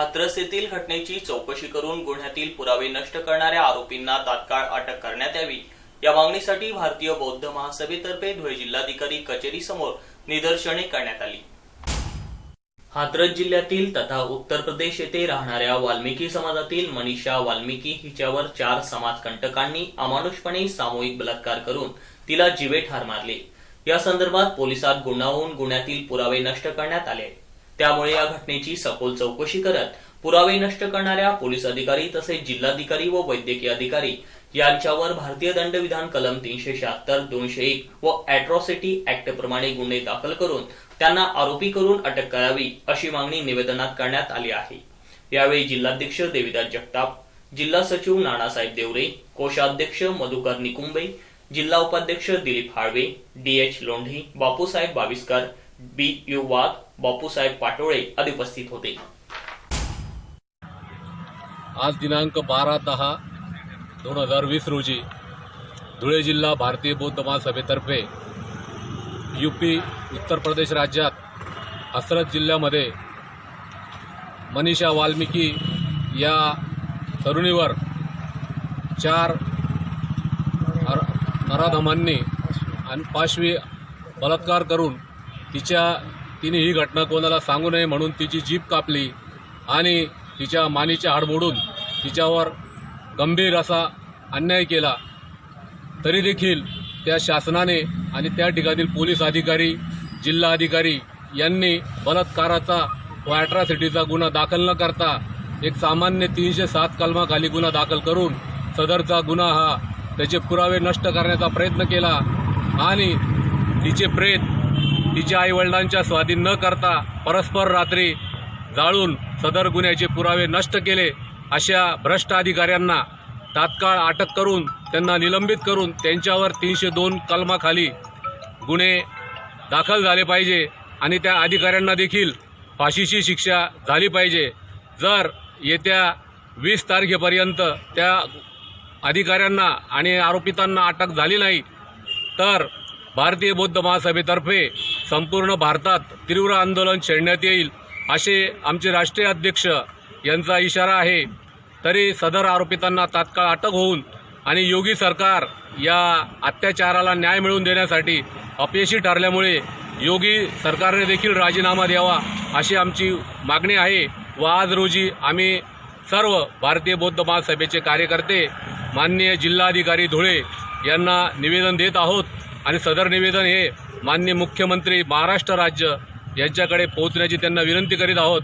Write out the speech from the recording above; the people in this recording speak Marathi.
हाथरस येथील घटनेची चौकशी करून गुन्ह्यातील पुरावे नष्ट करणाऱ्या आरोपींना तात्काळ अटक करण्यात यावी. या मागणीसाठी भारतीय बौद्ध महासभेतर्फे धुळे जिल्हाधिकारी कचेरी समोर निदर्शने करण्यात आली. हाथरस जिल्ह्यातील तथा उत्तर प्रदेश येथे राहणाऱ्या वाल्मिकी समाजातील मनीषा वाल्मिकी हिच्यावर चार समाजकंटकांनी अमानुषपणे सामूहिक बलात्कार करून तिला जीवे ठार मारले. या संदर्भात पोलिसात गुन्हा होऊन गुन्ह्यातील पुरावे नष्ट करण्यात आले. त्यामुळे या घटनेची सखोल चौकशी करत पुरावे नष्ट करणाऱ्या पोलीस अधिकारी तसेच जिल्हाधिकारी व वैद्यकीय अधिकारी यांच्यावर भारतीय दंडविधान कलम तीनशे शहात्तर दोनशे एक व अॅट्रॉसिटी ऍक्ट प्रमाणे गुन्हे दाखल करून त्यांना आरोपी करून अटक करावी अशी मागणी निवेदनात करण्यात आली आहे. यावेळी जिल्हाध्यक्ष देविदास जगताप जिल्हा सचिव नानासाहेब देवरे कोषाध्यक्ष मधुकर निकुंबे जिल्हा उपाध्यक्ष Dilip Halve D H Londhe Bapusaheb Baviskar B U Wagh Bapusaheb Patole आदी उपस्थित होते. आज दिनांक बारा दहा दोन हजार वीस रोजी धुळे जिल्हा भारतीय बौद्ध महासभेतर्फे यूपी उत्तर प्रदेश राज्यात हसरत जिल्ह्यामध्ये मनीषा वाल्मिकी या तरुणीवर चार अराधमांनी नराधमांनी आणि पाशवी बलात्कार करून तिच्या तिने ही घटना कोणाला सांगू नये म्हणून तिची जीभ कापली आणि तिच्या मानेचे हाड मोडून तिच्यावर गंभीर असा अन्याय केला. तरी देखील त्या शासनाने आणि त्या ठिकाणील पोलीस अधिकारी जिल्हा अधिकारी यांनी बलात्काराचा व अॅट्रॉसिटीचा गुन्हा दाखल न करता एक सामान्य तीनशे सात कलमाखाली गुन्हा दाखल करून सदरचा गुन्हा हा त्याचे पुरावे नष्ट करण्याचा प्रयत्न केला आणि तिचे प्रेत तिच्या आईवडिलांच्या स्वाधीन न करता परस्पर रात्री जाळून सदर गुन्ह्याचे पुरावे नष्ट केले अशा भ्रष्ट अधिकाऱ्यांना तात्काळ अटक करून त्यांना निलंबित करून त्यांच्यावर तीनशे दोन कलमाखाली गुन्हे दाखल झाले पाहिजे आणि त्या अधिकाऱ्यांना देखील फाशीची शिक्षा झाली पाहिजे. जर येत्या वीस तारखेपर्यंत त्या अधिकाऱ्यांना आणि आरोपितांना अटक झाली नाही तर भारतीय बौद्ध महासभेतर्फे संपूर्ण भारतात तीव्र आंदोलन छेडण्यात येईल असे आमचे राष्ट्रीय अध्यक्ष यांचा इशारा आहे. तरी सदर आरोपितांना तात्काळ अटक होऊन आणि योगी सरकार या अत्याचाराला न्याय मिळवून देण्यासाठी अपयशी ठरल्यामुळे योगी सरकारने देखील राजीनामा द्यावा अशी आमची मागणी आहे व आज रोजी आम्ही सर्व भारतीय बौद्ध महासभेचे कार्यकर्ते माननीय जिल्हाधिकारी धुळे यांना निवेदन देत आहोत. आणि सदर निवेदन हे माननीय मुख्यमंत्री महाराष्ट्र राज्य यांच्याकडे पोहोचण्याची त्यांना विनंती करीत आहोत.